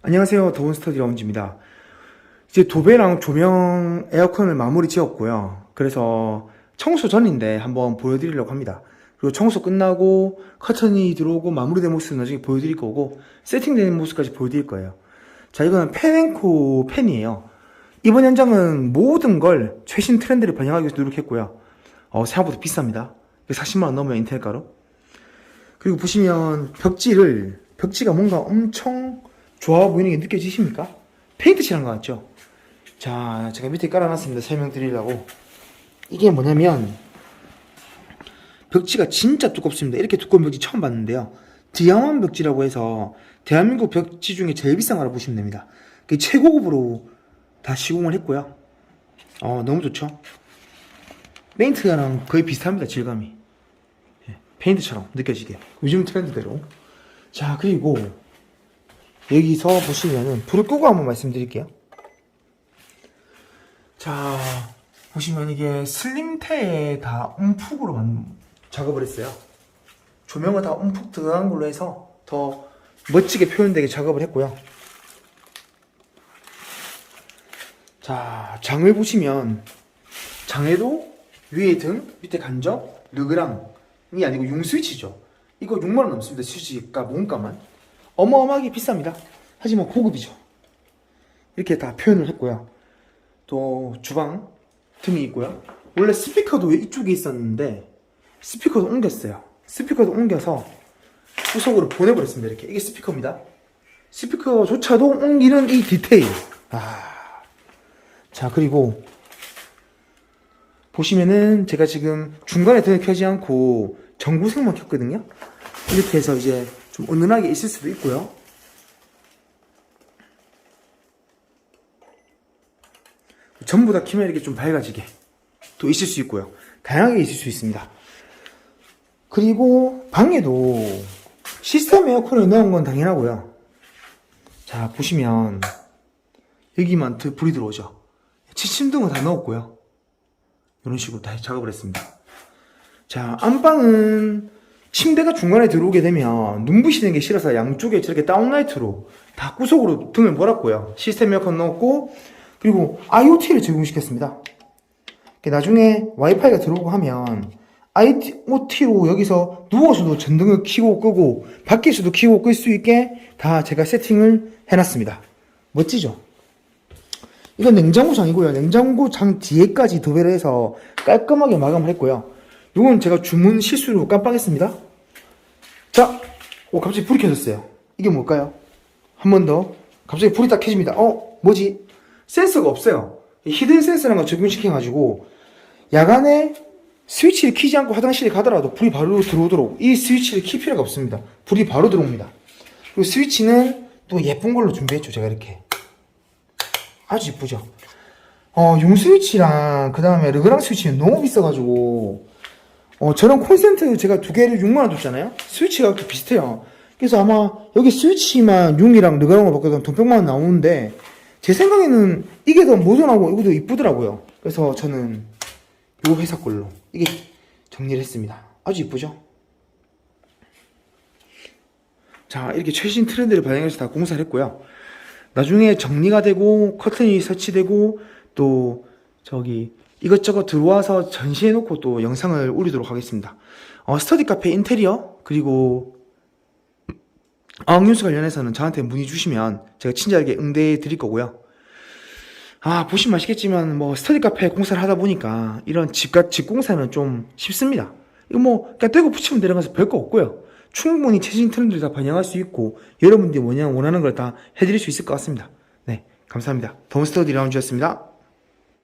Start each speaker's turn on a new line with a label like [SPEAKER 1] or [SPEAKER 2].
[SPEAKER 1] 안녕하세요. 더운 스터디 라운지입니다. 이제 도배랑 조명 에어컨을 마무리 지었고요. 그래서 청소 전인데 한번 보여드리려고 합니다. 그리고 청소 끝나고 커튼이 들어오고 마무리된 모습 나중에 보여드릴 거고 세팅된 모습까지 보여드릴 거예요. 자, 이거는 펜앤코 펜이에요. 이번 현장은 모든 걸 최신 트렌드를 반영하기 위해서 노력했고요. 어, 생각보다 비쌉니다. 40만원 넘어요, 인터넷가로. 그리고 보시면 벽지를, 벽지가 뭔가 엄청 좋아 보이는 게 느껴지십니까? 페인트 칠한 것 같죠? 자, 제가 밑에 깔아놨습니다. 설명드리려고. 이게 뭐냐면, 벽지가 진짜 두껍습니다. 이렇게 두꺼운 벽지 처음 봤는데요. 디아몬 벽지라고 해서 대한민국 벽지 중에 제일 비싼 거라 보시면 됩니다. 그게 최고급으로 다 시공을 했고요. 어, 너무 좋죠? 페인트랑 거의 비슷합니다, 질감이. 예, 페인트처럼 느껴지게. 요즘 트렌드대로. 자, 그리고 여기서 보시면은 불을 끄고 한번 말씀드릴게요. 자, 보시면 이게 슬림테에 다 움푹으로 만 작업을 했어요. 조명을 다 움푹 들어간 걸로 해서 더 멋지게 표현되게 작업을 했고요. 자, 장을 보시면 장에도 위에 등, 밑에 간접, 르그랑이 아니고 융 스위치죠. 이거 6만원 넘습니다. 스위치가 몸값만. 어마어마하게 비쌉니다. 하지만 고급이죠. 이렇게 다 표현을 했고요. 또 주방 등이 있고요. 원래 스피커도 이쪽에 있었는데 스피커도 옮겼어요. 스피커도 옮겨서 후속으로 보내버렸습니다. 이렇게 이게 스피커입니다. 스피커조차도 옮기는 이 디테일. 아, 자 그리고 보시면은 제가 지금 중간에 등을 켜지 않고 전구색만 켰거든요. 이렇게 해서 이제 좀 은은하게 있을 수도 있고요. 전부 다 키면 이렇게 좀 밝아지게 또 있을 수 있고요. 다양하게 있을 수 있습니다. 그리고 방에도 시스템 에어컨을 넣은 건 당연하고요. 자, 보시면 여기만 드- 불이 들어오죠. 치침등은 다 넣었고요. 이런 식으로 다 작업을 했습니다. 자, 안방은 침대가 중간에 들어오게 되면 눈부시는 게 싫어서 양쪽에 저렇게 다운라이트로 다 구석으로 등을 몰았고요. 시스템 에어컨 넣었고, 그리고 IoT를 제공시켰습니다. 나중에 와이파이가 들어오고 하면 IoT로 여기서 누워서도 전등을 켜고 끄고 밖에서도 켜고 끌 수 있게 다 제가 세팅을 해놨습니다. 멋지죠? 이건 냉장고장이고요. 냉장고장 뒤에까지 도배를 해서 깔끔하게 마감을 했고요. 이건 제가 주문 실수로 깜빡했습니다. 자, 오, 갑자기 불이 켜졌어요. 이게 뭘까요? 한 번 더. 갑자기 불이 딱 켜집니다. 어, 뭐지? 센서가 없어요. 이 히든 센서라는 걸 적용시켜가지고, 야간에 스위치를 키지 않고 화장실에 가더라도 불이 바로 들어오도록 이 스위치를 킬 필요가 없습니다. 불이 바로 들어옵니다. 그리고 스위치는 또 예쁜 걸로 준비했죠. 제가 이렇게. 아주 이쁘죠? 어, 용 스위치랑 그 다음에 르그랑 스위치는 너무 비싸가지고, 어, 저런 콘센트 제가 두 개를 6만원 줬잖아요? 스위치가 또 비슷해요. 그래서 아마 여기 스위치만 융이랑 르그랑으로 바꿔서 돈 100만원 나오는데, 제 생각에는 이게 더 모던하고 이것도 이쁘더라고요. 그래서 저는 요 회사 걸로 이게 정리를 했습니다. 아주 이쁘죠? 자, 이렇게 최신 트렌드를 반영해서 다 공사를 했고요. 나중에 정리가 되고 커튼이 설치되고 또 저기 이것저것 들어와서 전시해 놓고 또 영상을 올리도록 하겠습니다. 어, 스터디 카페 인테리어 그리고 어학뉴스 관련해서는 저한테 문의 주시면 제가 친절하게 응대해 드릴 거고요. 아 보시면 아시겠지만 뭐 스터디 카페 공사를 하다 보니까 이런 집과 집 공사는 좀 쉽습니다. 이거 뭐 그냥 떼고 붙이면 것은 별거 없고요. 충분히 최신 트렌드를 다 반영할 수 있고 여러분들이 뭐냐 원하는 걸 다 해드릴 수 있을 것 같습니다. 네 감사합니다. 더운 스터디 라운지였습니다.